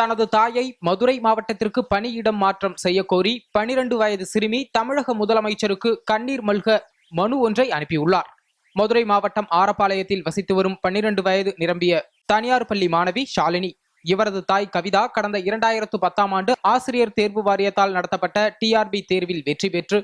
தனது தாயை மதுரை மாவட்டத்திற்கு பணியிடம் மாற்றம் செய்யக்கோரி பனிரெண்டு வயது சிறுமி தமிழக முதலமைச்சருக்கு கண்ணீர் மல்க மனு ஒன்றை அனுப்பியுள்ளார். மதுரை மாவட்டம் ஆரப்பாளையத்தில் வசித்து வரும் பன்னிரண்டு வயது நிரம்பிய தனியார் பள்ளி மாணவி ஷாலினி இவரது தாய் கவிதா கடந்த இரண்டாயிரத்து பத்தாம் ஆண்டு ஆசிரியர் தேர்வு வாரியத்தால் நடத்தப்பட்ட டிஆர்பி தேர்வில் வெற்றி பெற்று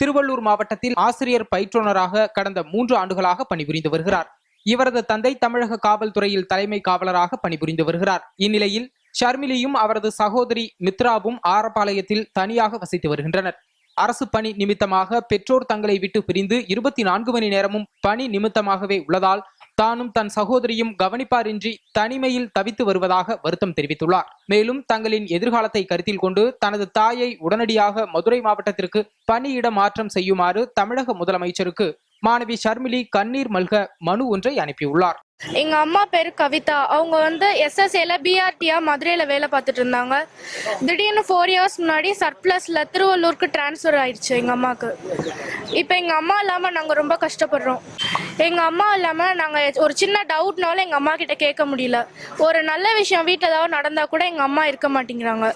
திருவள்ளூர் மாவட்டத்தில் ஆசிரியர் பயிற்றுனராக கடந்த மூன்று ஆண்டுகளாக பணிபுரிந்து வருகிறார். இவரது தந்தை தமிழக காவல்துறையில் தலைமை காவலராக பணிபுரிந்து வருகிறார். இந்நிலையில் ஷர்மிலியும் அவரது சகோதரி மித்ராவும் ஆரப்பாளையத்தில் தனியாக வசித்து வருகின்றனர். அரசு பணி நிமித்தமாக பெற்றோர் தங்களை விட்டு பிரிந்து இருபத்தி நான்கு மணி நேரமும் பணி நிமித்தமாகவே உள்ளதால் தானும் தன் சகோதரியும் கவனிப்பாரின்றி தனிமையில் தவித்து வருவதாக வருத்தம் தெரிவித்துள்ளார். மேலும் தங்களின் எதிர்காலத்தை கருத்தில் கொண்டு தனது தாயை உடனடியாக மதுரை மாவட்டத்திற்கு பணியிட மாற்றம் செய்யுமாறு தமிழக முதலமைச்சருக்கு மாணவி ஷர்மிலி கண்ணீர் மல்க மனு ஒன்றை அனுப்பியுள்ளார். எங்க அம்மா பேர் கவிதா. அவங்க வந்து எஸ்எஸ்ஏல பிஆர்டியா மதுரையில வேலை பார்த்துட்டு இருந்தாங்க. திடீர்னு ஃபோர் இயர்ஸ் முன்னாடி சர்ப்ளஸ்ல திருவள்ளூருக்கு டிரான்ஸ்ஃபர் ஆயிடுச்சு எங்க அம்மாவுக்கு இப்போ எங்க அம்மா இல்லாம நாங்க ரொம்ப கஷ்டப்படுறோம். எங்க அம்மா இல்லாம நாங்க ஒரு சின்ன டவுட்னாலும் எங்க அம்மா கிட்ட கேட்க முடியல. ஒரு நல்ல விஷயம் வீட்டில் ஏதாவது நடந்தா கூட எங்க அம்மா இருக்க மாட்டேங்கிறாங்க.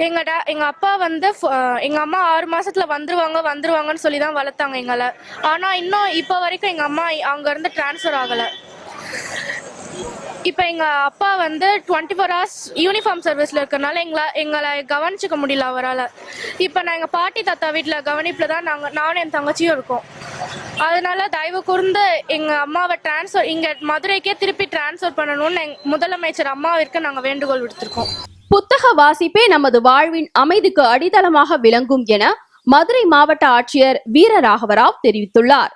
எங்க டா எங்க அப்பா வந்து ஃப- எங்க அம்மா ஆறு மாசத்துல வந்துருவாங்க வந்துருவாங்கன்னு சொல்லி தான் வளர்த்தாங்க எங்களை. ஆனா இன்னும் இப்போ வரைக்கும் எங்க அம்மா அங்க இருந்து டிரான்ஸ்ஃபர் ஆகல. இப்போ எங்க அப்பா வந்து டுவெண்ட்டி ஃபோர் ஹவர்ஸ் யூனிஃபார்ம் சர்வீஸ்ல இருக்கிறனால எங்களை எங்களை கவனிச்சுக்க முடியல அவரால். இப்போ நான் எங்க பாட்டி தாத்தா வீட்டில் கவனிப்பில் தான் நாங்கள் நானும் என் தங்கச்சியும் இருக்கோம். அதனால தயவு கூர்ந்து எங்க அம்மாவை டிரான்ஸ்ஃபர் இங்க மதுரைக்கே திருப்பி டிரான்ஸ்ஃபர் பண்ணணும்னு எங் முதலமைச்சர் அம்மாவிற்கு நாங்கள் வேண்டுகோள் விடுத்திருக்கோம். புத்தக வாசிப்பே நமது வாழ்வின் அமைதிக்கு அடித்தளமாக விளங்கும் என மதுரை மாவட்ட ஆட்சியர் வீரராகவராவ் தெரிவித்துள்ளார்.